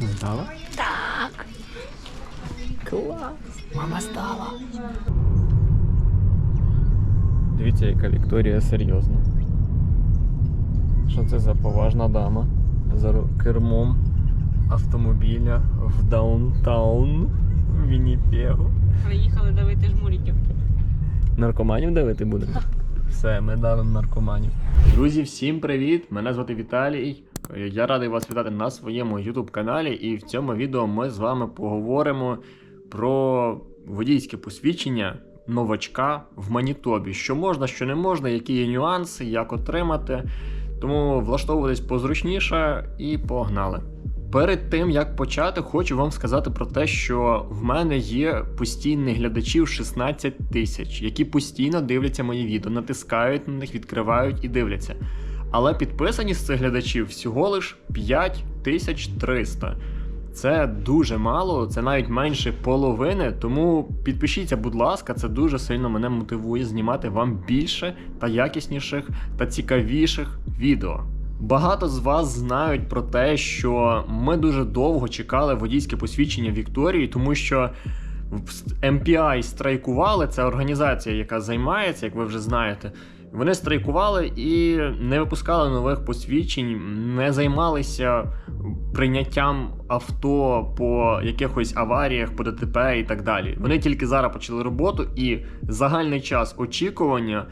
Здала? Так. Клас. Мама стала. Дивіться, яка Вікторія серйозна. Що це за поважна дама за кермом автомобіля в даунтаун Вінніпегу. Приїхали давити жмуриків. Наркоманів давити будемо? Все, ми давимо наркоманів. Друзі, всім привіт! Мене звати Віталій. Я радий вас вітати на своєму YouTube каналі. І в цьому відео ми з вами поговоримо про водійське посвідчення новачка в Манітобі. Що можна, що не можна, які є нюанси, як отримати. Тому влаштовуватись позручніше і погнали. Перед тим як почати, хочу вам сказати про те, що в мене є постійних глядачів 16 тисяч, які постійно дивляться мої відео, натискають на них, відкривають і дивляться. Але підписані з цих глядачів всього лиш 5300. Це дуже мало, це навіть менше половини. Тому підпишіться, будь ласка, це дуже сильно мене мотивує знімати вам більше та якісніших та цікавіших відео. Багато з вас знають про те, що ми дуже довго чекали водійське посвідчення Вікторії, тому що MPI страйкували. Це організація, яка займається, як ви вже знаєте. Вони страйкували і не випускали нових посвідчень, не займалися прийняттям авто по якихось аваріях, по ДТП і так далі. Вони тільки зараз почали роботу, і загальний час очікування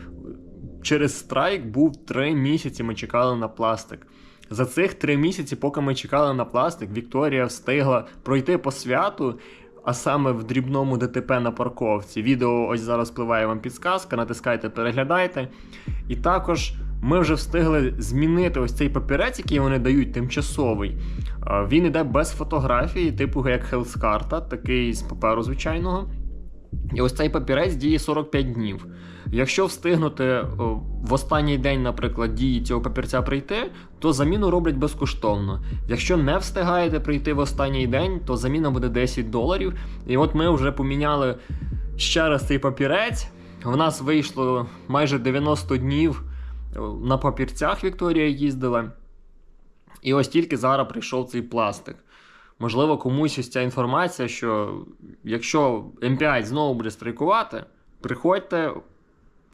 через страйк був 3 місяці. Ми чекали на пластик. За цих три місяці, поки ми чекали на пластик, Вікторія встигла пройти по святу, а саме в дрібному ДТП на парковці. Відео ось зараз впливає вам підсказка, натискайте, переглядайте. І також ми вже встигли змінити ось цей папірець, який вони дають, тимчасовий. Він іде без фотографії, типу як хелскарта, такий з паперу звичайного. І ось цей папірець діє 45 днів. Якщо встигнути в останній день, наприклад, дії цього папірця прийти, то заміну роблять безкоштовно. Якщо не встигаєте прийти в останній день, то заміна буде 10 доларів. І от ми вже поміняли ще раз цей папірець. В нас вийшло майже 90 днів на папірцях Вікторія їздила. І ось тільки зараз прийшов цей пластик. Можливо, комусь ось ця інформація, що якщо MPI знову буде страйкувати, приходьте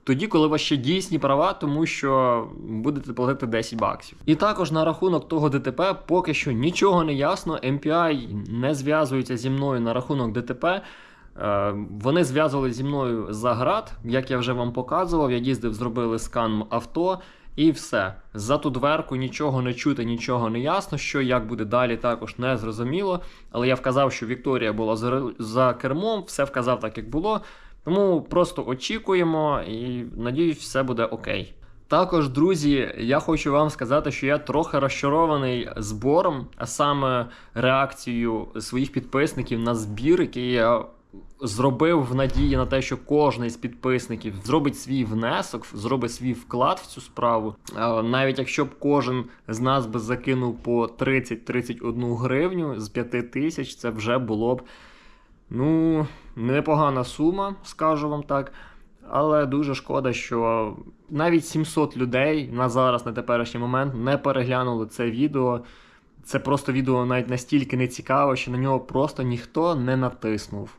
тоді, коли у вас ще дійсні права, тому що будете платити 10 баксів. І також на рахунок того ДТП поки що нічого не ясно. MPI не зв'язується зі мною на рахунок ДТП. Е, Вони зв'язували зі мною за град, як я вже вам показував. Я їздив, зробили скан авто. І все. За ту дверку нічого не чути, нічого не ясно. Що як буде далі, також не зрозуміло. Але я вказав, що Вікторія була за, кермом, все вказав так, як було. Тому просто очікуємо і надіюсь, все буде окей. Також, друзі, я хочу вам сказати, що я трохи розчарований збором, а саме реакцією своїх підписників на збір, який я зробив надії на те, що кожен з підписників зробить свій внесок, зробить свій вклад в цю справу. Навіть якщо б кожен з нас би закинув по 30-31 гривню з 5 тисяч, це вже було б ну, непогана сума, скажу вам так. Але дуже шкода, що навіть 700 людей на зараз, на теперішній момент, не переглянули це відео. Це просто відео навіть настільки не цікаве, що на нього просто ніхто не натиснув.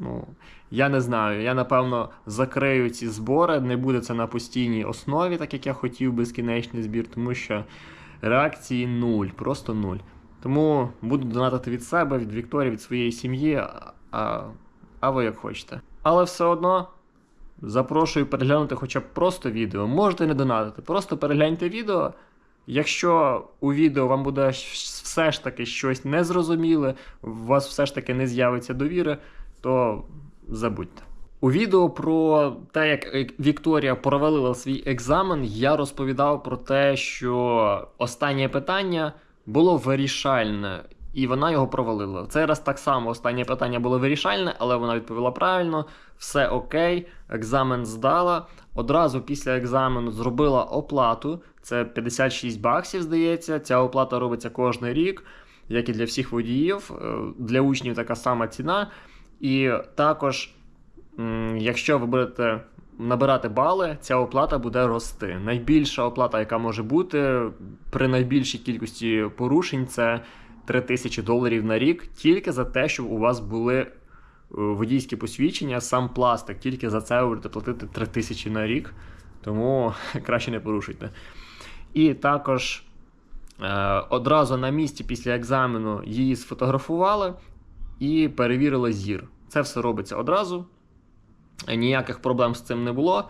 Ну, я не знаю. Я напевно закрию ці збори. Не буде це на постійній основі, так як я хотів безкінечний збір, тому що реакції нуль, просто нуль. Тому буду донатити від себе, від Вікторії, від своєї сім'ї, а, а, ви як хочете. Але все одно запрошую переглянути хоча б просто відео. Можете не донатити, просто перегляньте відео. Якщо у відео вам буде все ж таки щось незрозуміле, у вас все ж таки не з'явиться довіри, то забудьте. У відео про те, як Вікторія провалила свій екзамен, я розповідав про те, що останнє питання було вирішальне, і вона його провалила. Цей раз так само останнє питання було вирішальне, але вона відповіла правильно, все окей, екзамен здала. Одразу після екзамену зробила оплату. Це 56 баксів, здається. Ця оплата робиться кожен рік, як і для всіх водіїв. Е, Для учнів така сама ціна. І також, якщо ви будете набирати бали, ця оплата буде рости. Найбільша оплата, яка може бути при найбільшій кількості порушень, це 3000 доларів на рік тільки за те, що у вас були е, водійські посвідчення, сам пластик. Тільки за це ви будете платити 3000 на рік. Тому краще не порушуйте. І також е, одразу на місці після екзамену її сфотографували і перевірили зір. Це все робиться одразу. Ніяких проблем з цим не було,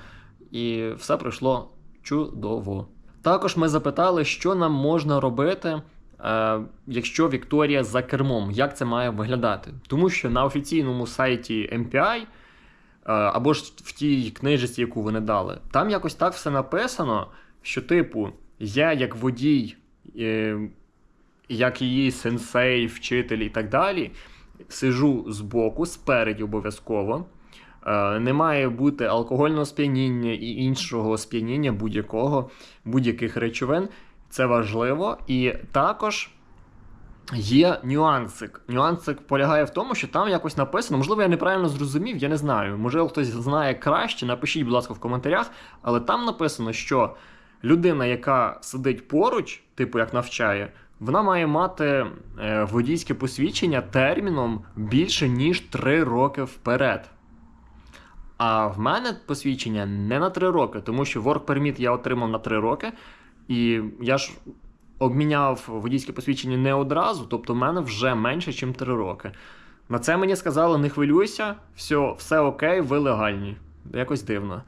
і все пройшло чудово. Також ми запитали, що нам можна робити, е, якщо Вікторія за кермом, як це має виглядати. Тому що на офіційному сайті MPI, е, або ж в тій книжці, яку вони дали, там якось так все написано, що, типу, я як водій, е, як її сенсей, вчитель і так далі, сижу збоку, спереді обов'язково. Е, Не має бути алкогольного сп'яніння і іншого сп'яніння будь-якого, будь-яких речовин. Це важливо. І також є нюансик. Нюансик полягає в тому, що там якось написано, можливо, я неправильно зрозумів, я не знаю. Можливо, хтось знає краще, напишіть, будь ласка, в коментарях. Але там написано, що людина, яка сидить поруч, типу як навчає, вона має мати е, водійське посвідчення терміном більше ніж 3 роки вперед. А в мене посвідчення не на 3 роки, тому що work permit я отримав на 3 роки, і я ж обміняв водійське посвідчення не одразу, тобто в мене вже менше, ніж 3 роки. На це мені сказали: не хвилюйся, все, все окей, ви легальні. Якось дивно.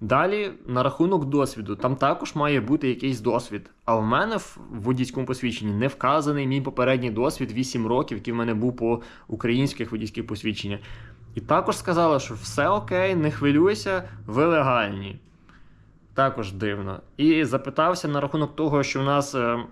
Далі, на рахунок досвіду, там також має бути якийсь досвід. А в мене в водійському посвідченні не вказаний мій попередній досвід 8 років, який в мене був по українських водійських посвідченнях. І також сказали, що все окей, не хвилюйся, ви легальні. Також дивно. І запитався на рахунок того, що в нас е, е,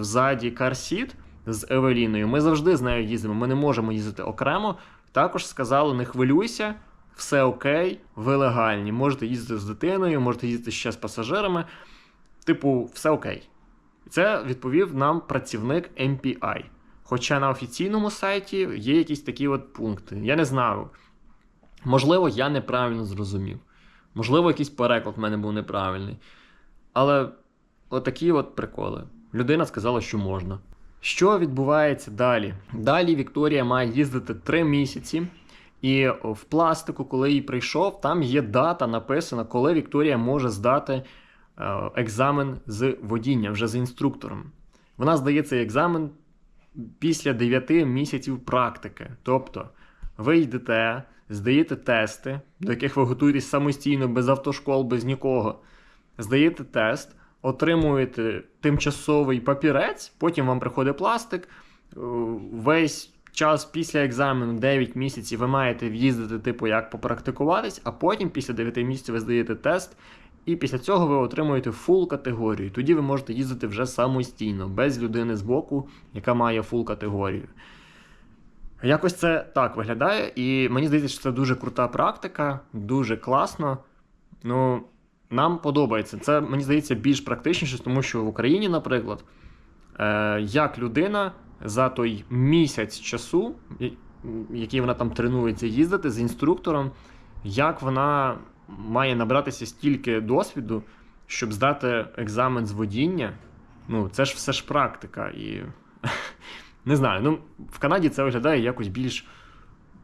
ззаді карсіт з Евеліною. Ми завжди з нею їздимо, ми не можемо їздити окремо. Також сказали, не хвилюйся, все окей, ви легальні. Можете їздити з дитиною, можете їздити ще з пасажирами. Типу, все окей. Це відповів нам працівник MPI. Хоча на офіційному сайті є якісь такі от пункти. Я не знаю. Можливо, я неправильно зрозумів. Можливо, якийсь переклад в мене був неправильний. Але отакі от приколи. Людина сказала, що можна. Що відбувається далі? Далі Вікторія має їздити 3 місяці. І в пластику, коли їй прийшов, там є дата написана, коли Вікторія може здати е, екзамен з водіння вже з інструктором. Вона здає цей екзамен після 9 місяців практики. Тобто, ви йдете, здаєте тести, до яких ви готуєтесь самостійно, без автошкол, без нікого. Здаєте тест, отримуєте тимчасовий папірець, потім вам приходить пластик. е, Весь час після екзамену 9 місяців ви маєте в'їздити, типу, як попрактикуватись, а потім після 9 місяців ви здаєте тест. І після цього ви отримуєте фул категорію. Тоді ви можете їздити вже самостійно, без людини з боку, яка має фул категорію. Якось це так виглядає, і мені здається, що це дуже крута практика, дуже класно. Ну, нам подобається. Це, мені здається, більш практичніше, тому що в Україні, наприклад, е, як людина за той місяць часу, який вона там тренується їздити з інструктором, як вона має набратися стільки досвіду, щоб здати екзамен з водіння. Ну, це ж все ж практика. І не знаю, ну в Канаді це виглядає якось більш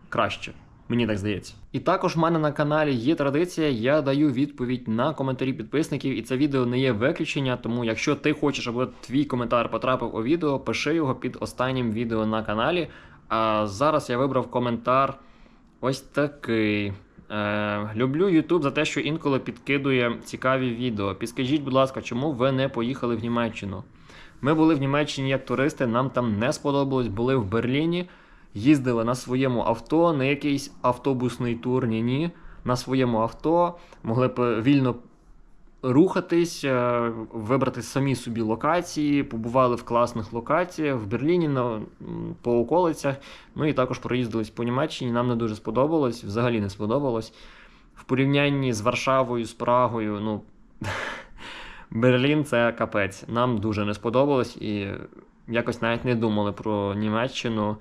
краще. Мені так здається. І також в мене на каналі є традиція, я даю відповідь на коментарі підписників, і це відео не є виключення. Тому, якщо ти хочеш, аби твій коментар потрапив у відео, пиши його під останнім відео на каналі. А зараз я вибрав коментар ось такий. Е, люблю YouTube за те, що інколи підкидує цікаві відео. Підскажіть, будь ласка, чому ви не поїхали в Німеччину? Ми були в Німеччині як туристи, нам там не сподобалось, були в Берліні, їздили на своєму авто, не якийсь автобусний тур, ні, ні. На своєму авто могли б вільно рухатись, е, вибрати самі собі локації, побували в класних локаціях в Берліні на, по околицях. Ну і також проїздились по Німеччині. Нам не дуже сподобалось, взагалі не сподобалось. В порівнянні з Варшавою, з Прагою, ну. Берлін це капець. Нам дуже не сподобалось і якось навіть не думали про Німеччину.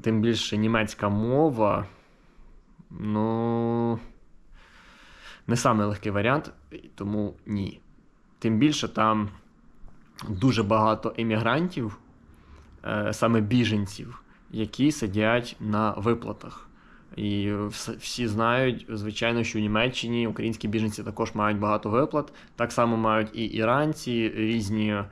Тим більше німецька мова. Ну. Не самий легкий варіант, тому ні. Тим більше там дуже багато емігрантів, е, саме біженців, які сидять на виплатах. І всі знають, звичайно, що у Німеччині українські біженці також мають багато виплат. Так само мають і іранці, різні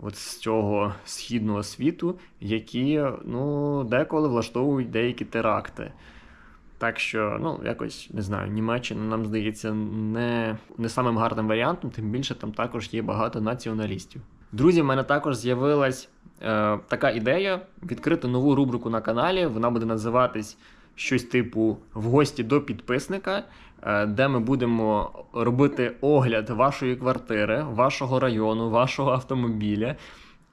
от з цього східного світу, які ну, деколи влаштовують деякі теракти. Так що, ну, якось не знаю, Німеччина нам здається не, не самим гарним варіантом, тим більше там також є багато націоналістів. Друзі, в мене також з'явилась е, така ідея відкрити нову рубрику на каналі. Вона буде називатись щось типу в гості до підписника, де ми будемо робити огляд вашої квартири, вашого району, вашого автомобіля.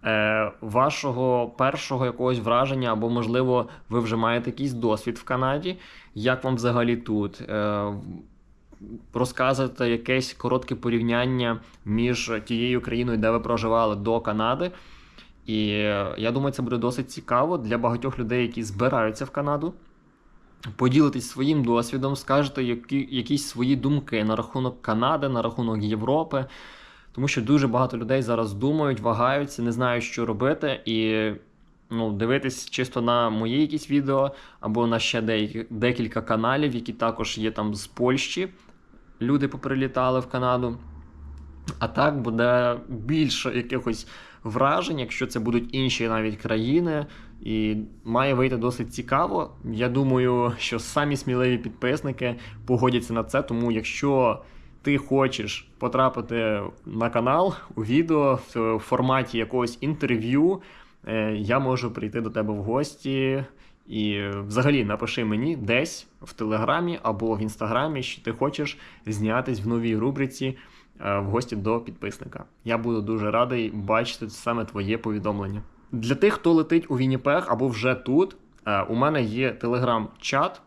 е, Вашого першого якогось враження, або, можливо, ви вже маєте якийсь досвід в Канаді. Як вам взагалі тут? Е, Розказуєте якесь коротке порівняння між тією країною, де ви проживали до Канади. І е, я думаю, це буде досить цікаво для багатьох людей, які збираються в Канаду. Поділитись своїм досвідом, скажете які, якісь свої думки на рахунок Канади, на рахунок Європи. Тому що дуже багато людей зараз думають, вагаються, не знають, що робити, і ну, дивитись чисто на мої якісь відео або на ще декілька каналів, які також є там з Польщі. Люди поприлітали в Канаду. А так буде більше якихось вражень, якщо це будуть інші навіть країни, і має вийти досить цікаво. Я думаю, що самі сміливі підписники погодяться на це. Тому якщо ти хочеш потрапити на канал у відео в форматі якогось інтерв'ю, е, я можу прийти до тебе в гості. І взагалі напиши мені десь в телеграмі або в інстаграмі, що ти хочеш знятись в новій рубриці е, в гості до підписника. Я буду дуже радий бачити саме твоє повідомлення. Для тих, хто летить у Вінніпег або вже тут, е, у мене є телеграм-чат,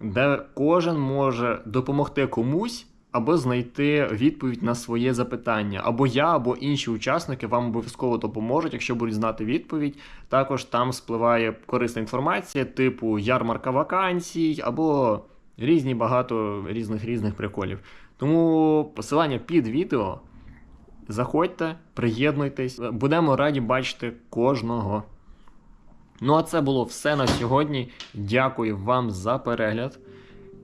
де кожен може допомогти комусь або знайти відповідь на своє запитання. Або я, або інші учасники вам обов'язково допоможуть, якщо будуть знати відповідь. Також там спливає корисна інформація, типу ярмарка вакансій, або різні багато різних різних приколів. Тому посилання під відео. Заходьте, приєднуйтесь, будемо раді бачити кожного. Ну а це було все на сьогодні. Дякую вам за перегляд.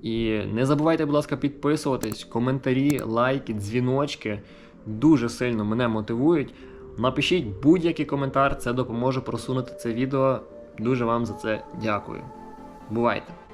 І не забувайте, будь ласка, підписуватись, коментарі, лайки, дзвіночки дуже сильно мене мотивують. Напишіть будь-який коментар, це допоможе просунути це відео. Дуже вам за це дякую. Бувайте!